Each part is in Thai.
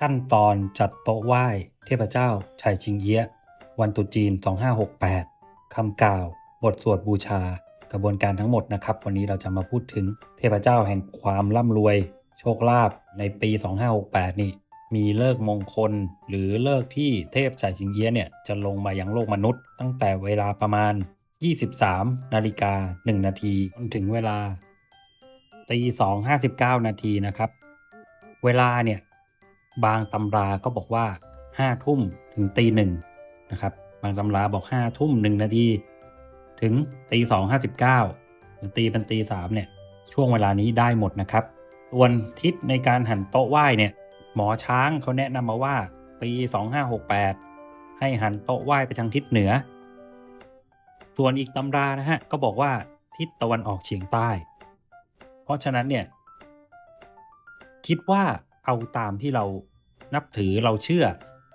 ขั้นตอนจัดโต๊ะไหว้ เทพเจ้าชัยชิงเอี้ย วันตุจีน 2568 คำกล่าว บทสวดบูชา กระบวนการทั้งหมดนะครับ วันนี้เราจะมาพูดถึงเทพเจ้าแห่งความร่ำรวย โชคลาภในปี 2568 นี่ มีเลิกมงคล หรือเลิกที่เทพชัยชิงเอี้ยเนี่ยจะลงมายังโลกมนุษย์ ตั้งแต่เวลาประมาณ 23 นาฬิกา 1 นาทีจนถึงเวลาตี2 59 นาทีนะครับ เวลาเนี่ย บางตำราก็บอกว่าห้าทุ่มถึงตีหนึ่งนะครับ บางตำราบอกห้าทุ่มหนึ่งนาทีถึงตีสองห้าสิบเก้าหรือตีเป็นตีสามเนี่ยช่วงเวลานี้ได้หมดนะครับ ส่วนทิศในการหันโต๊ะไหว้เนี่ย หมอช้างเขาแนะนำมาว่าปี 2568 ให้หันโต๊ะไหว้ไปทางทิศเหนือ ส่วนอีกตำรานะฮะก็บอกว่าทิศตะวันออกเฉียงใต้ เพราะฉะนั้นเนี่ย คิดว่าเอาตามที่เรา นับถือเราเชื่อ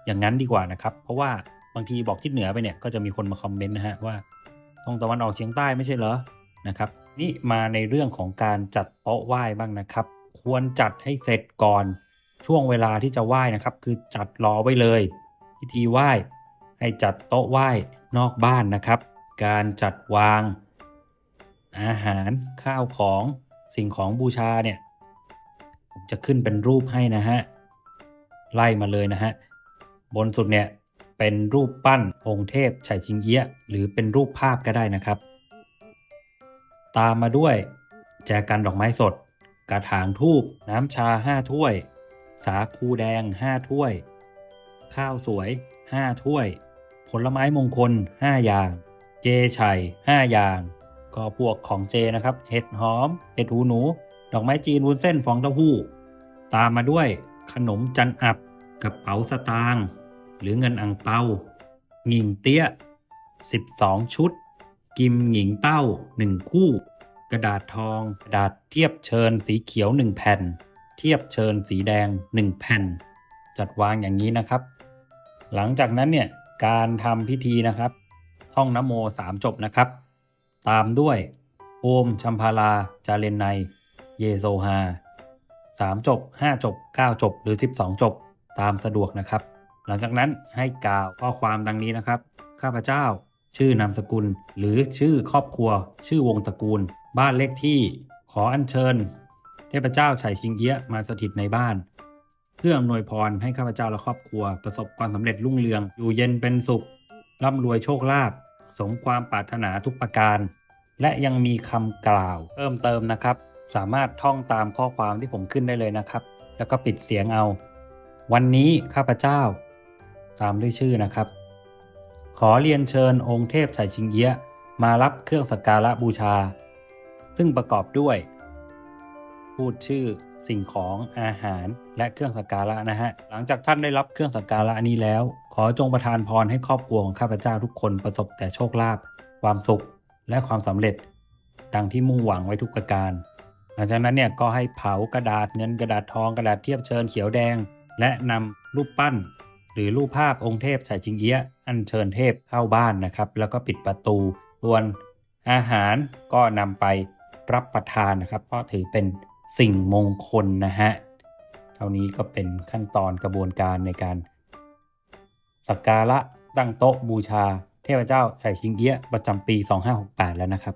อย่างนั้นดีกว่านะครับ เพราะว่าบางทีบอกทิศเหนือไปเนี่ยก็จะมีคนมาคอมเมนต์นะฮะว่าตรงตะวันออกเฉียงใต้ไม่ใช่เหรอนะครับนี่มาในเรื่องของการจัดโต๊ะไหว้บ้างนะครับ ควรจัดให้เสร็จก่อนช่วงเวลาที่จะไหว้นะครับ คือจัดรอไว้เลยพิธีไหว้ให้จัดโต๊ะไหว้นอกบ้านนะครับ การจัดวาง อาหารข้าวของสิ่งของบูชาเนี่ย ผมจะขึ้นเป็นรูปให้นะฮะ ไล่มาเลยนะฮะ บนสุดเนี่ยเป็นรูปปั้นองค์เทพไฉชิงเอี้ย หรือเป็นรูปภาพก็ได้นะครับ ตามมาด้วยแจกันดอกไม้สด กระถางทูบน้ำชา 5 ถ้วย สาคูแดง 5 ถ้วย ข้าวสวย 5 ถ้วย ผลไม้มงคล 5 อย่าง เจไฉ5 อย่าง ก็พวกของเจนะครับ เห็ดหอม เห็ดหูหนู ดอกไม้จีนวุ้นเส้นฟองเต้าหู้ ตามมาด้วย ขนมจันอับ กระเป๋าสตางค์หรือเงินอังเปาหงิงเตี้ย 12 ชุด กิมหงิงเต้า 1 คู่ กระดาษทอง กระดาษเทียบเชิญสีเขียว 1 แผ่น เทียบเชิญสีแดง 1 แผ่น จัดวางอย่างนี้นะครับ หลังจากนั้นเนี่ยการทำพิธีนะครับท่องนโม3จบนะครับ ตามด้วยโอมชัมพาลาจาเรนไน เยโซฮา สามจบห้าจบเก้าจบ หรือสิบสองจบ ตามสะดวกนะครับ หลังจากนั้นให้กล่าวข้อความดังนี้นะครับ ข้าพเจ้า ชื่อนามสกุล หรือชื่อครอบครัว ชื่อวงตระกูล บ้านเลขที่ ขออัญเชิญ เทพเจ้าไฉชิงเอี้ยมาสถิตในบ้าน เพื่ออำนวยพรให้ข้าพเจ้าและครอบครัว ประสบความสำเร็จรุ่งเรืองอยู่เย็นเป็นสุขร่ำรวยโชคลาภสมความปรารถนาทุกประการ และยังมีคำกล่าวเพิ่มเติมนะครับ สามารถท่องตามข้อความที่ผมขึ้นได้เลยนะครับ แล้วก็ปิดเสียงเอา วันนี้ข้าพเจ้า ตามด้วยชื่อนะครับ ขอเรียนเชิญองค์เทพไฉชิงเอี้ยมารับเครื่องสักการะบูชา ซึ่งประกอบด้วย พูดชื่อสิ่งของอาหารและเครื่องสักการะนะฮะ หลังจากท่านได้รับเครื่องสักการะนี้แล้ว ขอจงประทานพรให้ครอบครัวของข้าพเจ้าทุกคนประสบแต่โชคลาภความสุขและความสำเร็จ ดังที่มุ่งหวังไว้ทุกประการ หลังจากนั้นเนี่ยก็ให้เผากระดาษเงินกระดาษทองกระดาษเทียบเชิญเขียวแดง และนำรูปปั้น หรือรูปภาพองค์เทพไฉจิงเอี้ยอัญเชิญเทพเข้าบ้านนะครับ แล้วก็ปิดประตูส่วนอาหารก็นำไปรับประทานนะครับ เพราะถือเป็นสิ่งมงคลนะฮะเท่านี้ก็เป็นขั้นตอนกระบวนการในการ สักการะตั้งโต๊ะบูชา เทพเจ้าไฉชิงเอี้ยประจำปี 2568 แล้วนะครับ